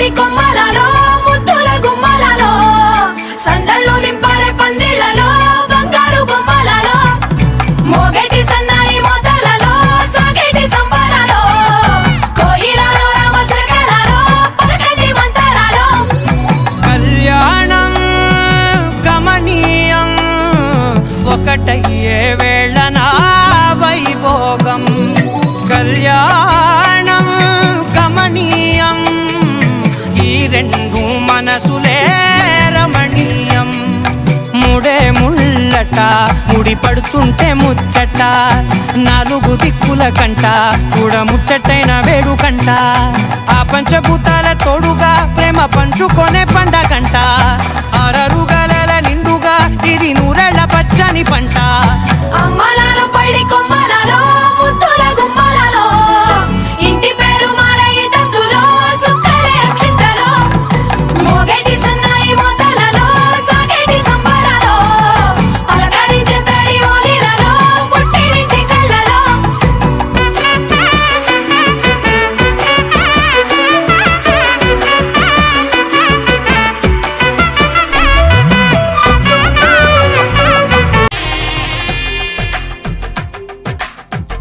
పైడి కొమ్మలలో ముద్దుల గుమ్మలలో సందళ్ళు నింపారే పందిళ్ళలో బంగారు బొమ్మలలో మోగటి సన్నాయి మొదలలో సాగటి సంబరాలో కోయిలలో రామశకలలో పలకటి మంతరాలో. కళ్యాణం గమనీయం ఒకటయ్యే వేళ రెండు మనసులే రమణీయం. ముడే ముళ్ళట ముడి పడుతుంటే ముచ్చట. నాలుగు దిక్కుల కంట చూడ ముచ్చటైన వేడుకంట ఆ పంచభూతాల తోడుగా ప్రేమ పంచుకొనే పండగంట అరరుగల నిండుగా ఇది నూరెళ్ళ పచ్చని పంట.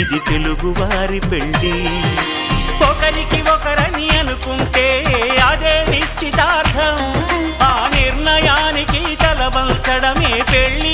ఇది తెలుగువారి పెళ్ళి ఒకరికి ఒకరని అనుకుంటే అదే నిశ్చితార్థం. ఆ నిర్ణయానికి తలవంచడమే పెళ్ళి.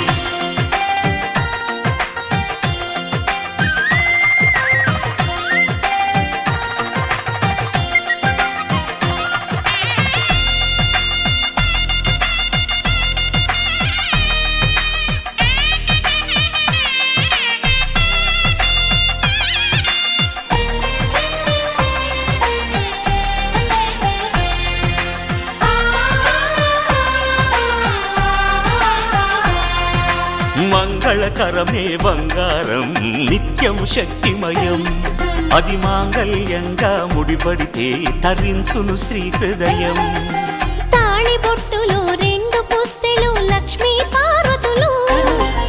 మంగళకరమే బంగారం నిత్యం శక్తిమయం అది మాంగళ్యంగా ముడిపడితే తరించును స్త్రీ హృదయం తాళి బొట్టులు రెండు పుస్తెలు లక్ష్మీ పార్వతులు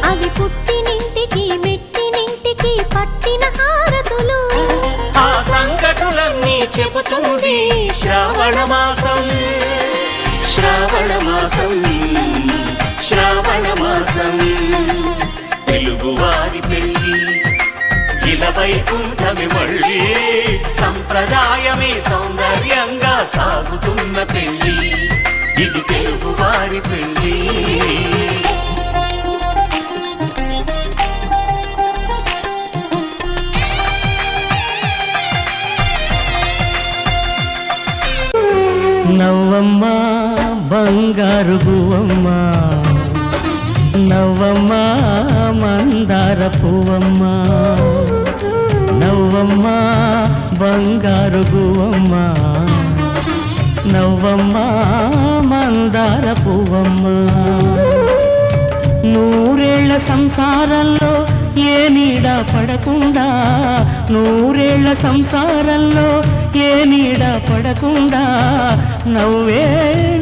అవి పుట్టినింటికి మెట్టినింటికి పట్టిన హారతులు ఆ సంగతులన్నీ చెబుతుంది శ్రావణ మాసం శ్రావణ మాసం శ్రావణ మాసం తెలుగువారి పెళ్ళి. ఇలవైకుంఠమి మళ్ళీ సంప్రదాయమే సౌందర్యంగా సాగుతున్న పెళ్ళి. ఇది తెలుగువారి పెళ్ళి. నవ్వమ్మ బంగారు గువ్వమ్మ నవ్వమ్మ మందార పువ్వమ్మ. నవ్వమ్మ బంగారు గువ్వమ్మ. నవ్వమ్మ మందార పువ్వమ్మ. నూరేళ్ళ సంసారంలో ఏ నీడ పడకుండా నూరేళ్ళ సంసారంలో ఏ నీడ పడకుండా నవ్వే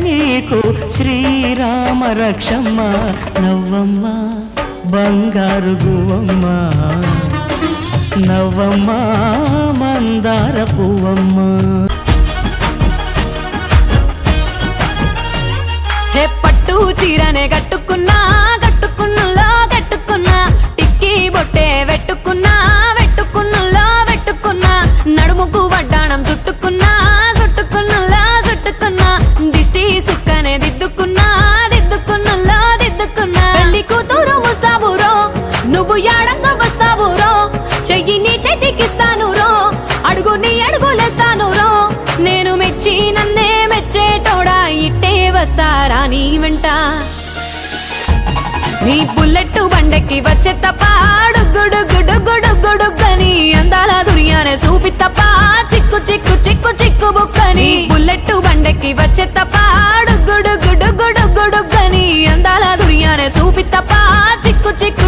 నీకు శ్రీరామ రక్షమ్మ నవ్వమ్మ బంగారు గువమ్మ నవ్వమ్మ మందార పువ్వమ్మ. హే పట్టు చీరనే గట్టు రాని వెంట? నీ బుల్లెట్ బండకి వచ్చే తప్ప గుడుగుడుగుడుగుడుగుడుగని అందాల దుర్యానే చూపి తప్ప చిక్కు చిక్కు చిక్కు చిక్కు బుక్కని. బుల్లెట్ బండకి వచ్చే తప్ప గుడుగుడుగుడుగుడుగని అందాల దుర్యానే చూపి తప్ప చిక్కు చిక్కు